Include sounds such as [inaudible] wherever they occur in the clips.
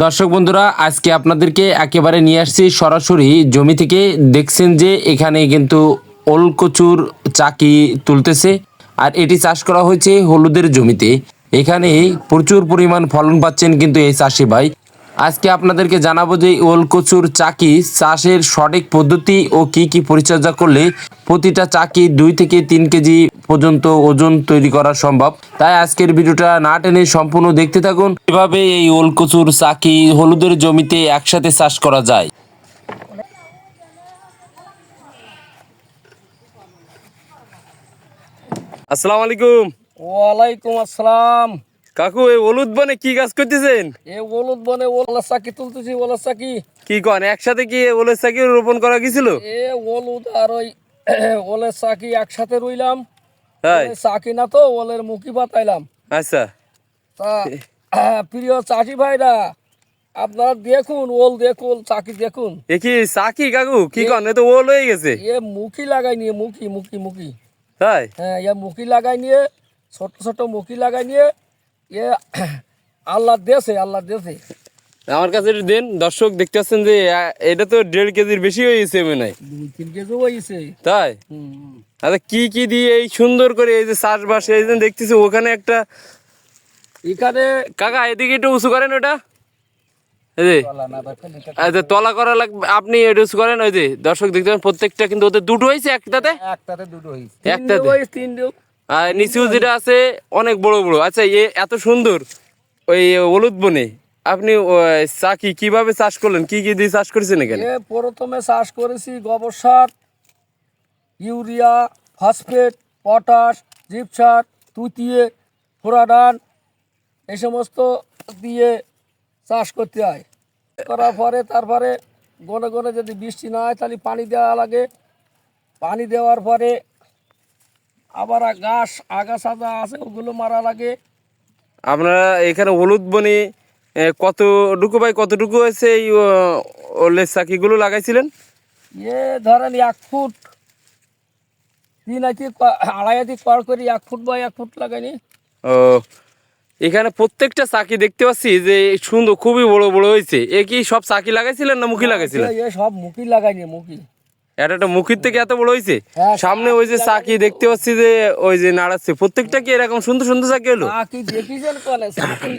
দর্শক বন্ধুরা, আজকে আপনাদেরকে একেবারে নিয়ে আসছি সরাসরি জমি থেকে। দেখছেন যে এখানে কিন্তু ওলকচুর চাকি তুলতেছে, আর এটি চাষ করা হয়েছে হলুদের জমিতে। এখানে প্রচুর পরিমাণ ফলন পাচ্ছেন কিন্তু এই চাষি ভাই। আজকে আপনাদেরকে জানাব যে ওল কচুর চাকি চাষের সঠিক পদ্ধতি ও কি কি পরিচর্যা করলে প্রতিটা চাকি দুই থেকে তিন কেজি পর্যন্ত ওজন তৈরি করা সম্ভব। তাই আজকের ভিডিওটা না টেনে সম্পূর্ণ দেখতে থাকুন। কীভাবে এই ওল কচুর চাকি হলুদের জমিতে একসাথে চাষ করা যায়? আসসালামু আলাইকুম। ওয়ালাইকুম আসসালাম। কাকু এই হলুদ বনে কি কাজ করতেছেন? এ হলুদ বনে ওলা চাকি তুলতেছি ওলা চাকি। কি কন একসাথে কি ওলের চাকি রোপণ করা গেছিল? এ হলুদ আর ওই [clears throat] ওলের চাকি একসাথে রইলাম। ওলের চাকি না তো ওলের মুখি পাতাইলাম আচ্ছা। তা [clears throat] প্রিয় চাষি ভাইরা আপনারা দেখুন ওল দেখুন চাকি দেখুন। এ কি চাকি কাকু? কি কন এ তো ওল হয়ে গেছে। এ মুখি লাগাই নিয়ে মুখি মুখি মুখি। তাই? হ্যাঁ এ মুখি লাগাই নিয়ে ছোট ছোট মুখি লাগাই নিয়ে এ আল্লাহ দেশে আল্লাহ দেশে আমার কাছে একটু দেন দর্শক দেখতে পাচ্ছেন যে এটা তো দেড় কেজির বেশি হয়ে মনে হয়। দুই তিন কেজি হয়েছে তাই? আচ্ছা কি কি দিয়ে এই সুন্দর করে এই যে চাষবাস এই যে দেখতেছি ওখানে একটা এখানে কাকা এদিকে একটু উঁচু করেন ওটা। আচ্ছা তলা করা লাগবে আপনি করেন ওই যে দর্শক দেখতে পাচ্ছেন প্রত্যেকটা কিন্তু ওদের দুটো হয়েছে একটাতে? একটাতে দুটো হয়েছে। একটাতে? তিনটে আর নিচেও যেটা আছে, অনেক বড় বড়। আচ্ছা এ এত সুন্দর, ওই হলুদ বনে। আপনি চাকি কীভাবে চাষ করলেন? কি কি দিয়ে চাষ করেছেন এখানে? প্রথমে চাষ করেছি গোবর সার, ইউরিয়া, ফসফেট, পটাশ জিপসার তুতিয়ে, ফোরাডান এই সমস্ত দিয়ে চাষ করতে হয়। করার পরে তারপরে গনে গনে যদি বৃষ্টি না হয়, তাহলে পানি দেওয়া লাগে। পানি দেওয়ার পরে আবার ঘাস আগা সাজা আছে ওগুলো মারা লাগে আপনারা এখানে হলুদ বনে কতটুকু বাই কতটুকু হয়েছে এই ওলের চাকিগুলো লাগাইছিলেন? এ ধরেন এক ফুট তিন আটি আড়াই আটি কর করি এক ফুট বা এক ফুট লাগাইনি? ও এখানে প্রত্যেকটা চাকি দেখতে পাচ্ছি যে সুন্দর খুবই বড় বড় হয়েছে। এ কি সব চাকি লাগাইছিলেন না মুখী লাগাইছিলেন? সব মুখি লাগাইনি মুখি। এটা একটা মুখির থেকে এত বড় হয়েছে হ্যাঁ, সামনে ওই যে চাকি দেখতে পাচ্ছি যে ওই যে নাড়াচ্ছে। প্রত্যেকটা কি এরকম সুন্দর সুন্দর চাকি হলো? চাকি দেখিছেন কনে চাকি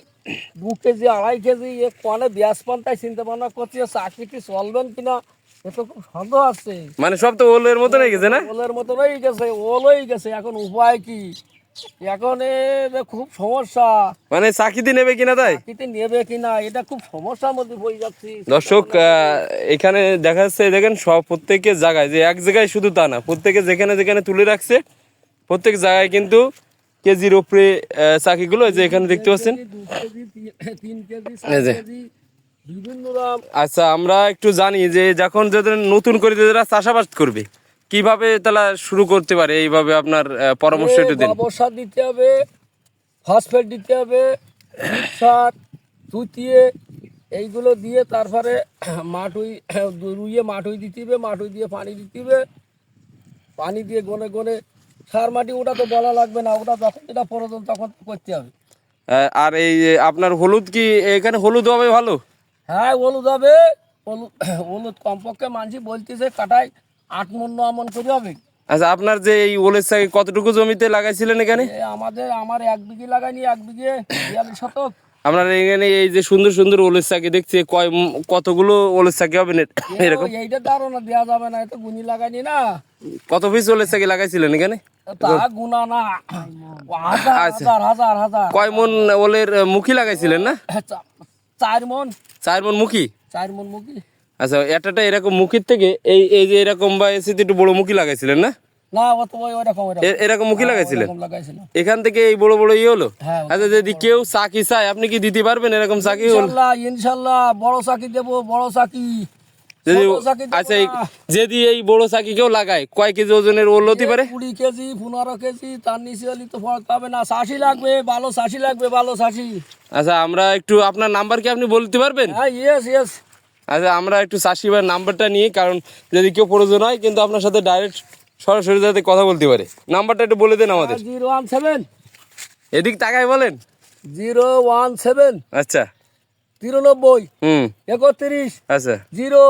দু কেজি আড়াই কেজি এ কলে ব্যাস পান্তায় চিন্তা ভাবনা করছি চাকি কি চলবেন কিনা এ তো খুব সন্দেহ আছে। মানে সব তো ওলের মতন হয়ে গেছে না? ওলের মতো হয়ে গেছে ওল হয়ে গেছে। এখন উপায় কি? এখন খুব সমস্যা। মানে চাকি দিয়ে নেবে কিনা তাই? চাকিতে নেবে কিনা এটা খুব সমস্যার মধ্যে পড়ে যাচ্ছি। দর্শক এখানে দেখা যাচ্ছে দেখেন সব প্রত্যেকের জায়গায় যে এক জায়গায় শুধু তা না প্রত্যেকে যেখানে যেখানে তুলে রাখছে প্রত্যেক জায়গায় কিন্তু কেজির উপরে আহ, চাকিগুলো যে এখানে দেখতে পাচ্ছেন। আচ্ছা আমরা একটু জানি যে যখন যাদের নতুন করে যারা চাষাবাদ করবে কীভাবে তারা শুরু করতে পারে এইভাবে আপনার পরামর্শ একটু দিন। গোবর সার দিতে হবে ফসফেট দিতে হবে সার তুতিয়ে এইগুলো দিয়ে তারপরে মাটুই রুইয়ে মাটুই দিতে হবে মাটুই দিয়ে পানি দিতে হবে। পানি দিয়ে গনে গনে সার মাটি ওটা তো বলা লাগবে না ওটা যখন যেটা প্রয়োজন তখন করতে হবে। আর এই আপনার হলুদ কি এখানে হলুদ হবে ভালো? হ্যাঁ হলুদ হবে। হলুদ হলুদ কমপক্ষে মানছি বলতেছে কাটায় আট মন ন মন করে হবে। আচ্ছা আপনার যে এই ওলের চাকি কতটুকু জমিতে লাগাইছিলেন এখানে? এ আমাদের আমার এক বিঘে লাগাইনি এক বিঘে বিয়াল্লিশ শতক। আপনার এখানে এই যে সুন্দর সুন্দর ওলের চাকি দেখছি কয় কতগুলো ওলের চাকি হবে না এরকম? এইটা ধারণা দেওয়া যাবে না এটা গুনি লাগাইনি না। কত পিস ওলের চাকি লাগাইছিলেন এখানে? তা গুনা না। হাজার আচ্ছা। হাজার হাজার হাজার। কয় মন ওলের মুখী লাগাইছিলেন না? চার মন। চার মন মুখী? চার মন মুখি। আচ্ছা এটাটা এরকম মুখির থেকে এই এই যে এরকম বা এসে একটু বড় মুখী লাগাইছিলেন না? এরকম মুখী লাগাইছিলেন? এখান থেকে এই বড় বড় ইয়ে হলো? হ্যাঁ আচ্ছা যদি কেউ চাকি চায় আপনি কি দিতে পারবেন এরকম চাকি হলো ইনশাল্লাহ বড় চাকি দেবো বড় চাকি যদি আচ্ছা এই- যদি এই বড় চাকি কেউ লাগায় কয় কেজি ওজনের ওল হতে পারে? কুড়ি কেজি পনেরো কেজি তার নিচে হলে তো ফল পাবে না। চাষি লাগবে ভালো চাষি লাগবে ভালো চাষি। আচ্ছা আমরা একটু আপনার নাম্বার কি আপনি বলতে পারবেন? হ্যাঁ ইয়েস ইয়েস আচ্ছা আমরা একটু চাষি ভাইয়ের নাম্বারটা নিই কারণ যদি কেউ প্রয়োজন হয় কিন্তু আপনার সাথে ডাইরেক্ট সরাসরি যাতে কথা বলতে পারে। নাম্বারটা একটু বলে দেন আমাদের। Zero one seven. এদিক টাকায় বলেন। Zero one seven. আচ্ছা। তিরানব্বই। হুম। একত্রিশ। আচ্ছা। জিরো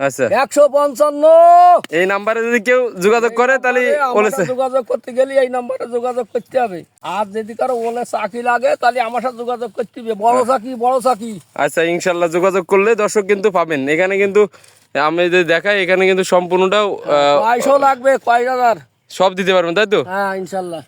আচ্ছা। একশো পঞ্চান্ন। এই নাম্বারে যদি কেউ যোগাযোগ করে তাহলে বলেছে। যোগাযোগ করতে গেলে এই নাম্বারে যোগাযোগ করতে হবে। আর যদি কারও বলে চাকরি লাগে তাহলে আমার সাথে যোগাযোগ করতে হবে। বড় চাকরি বড় চাকরি। আচ্ছা ইনশাল্লাহ যোগাযোগ করলে দর্শক কিন্তু পাবেন। এখানে কিন্তু আমি যদি দেখাই এখানে কিন্তু সম্পূর্ণটাও কয়শো লাগবে কয় হাজার? সব দিতে পারবেন তাই তো? হ্যাঁ ইনশাল্লাহ।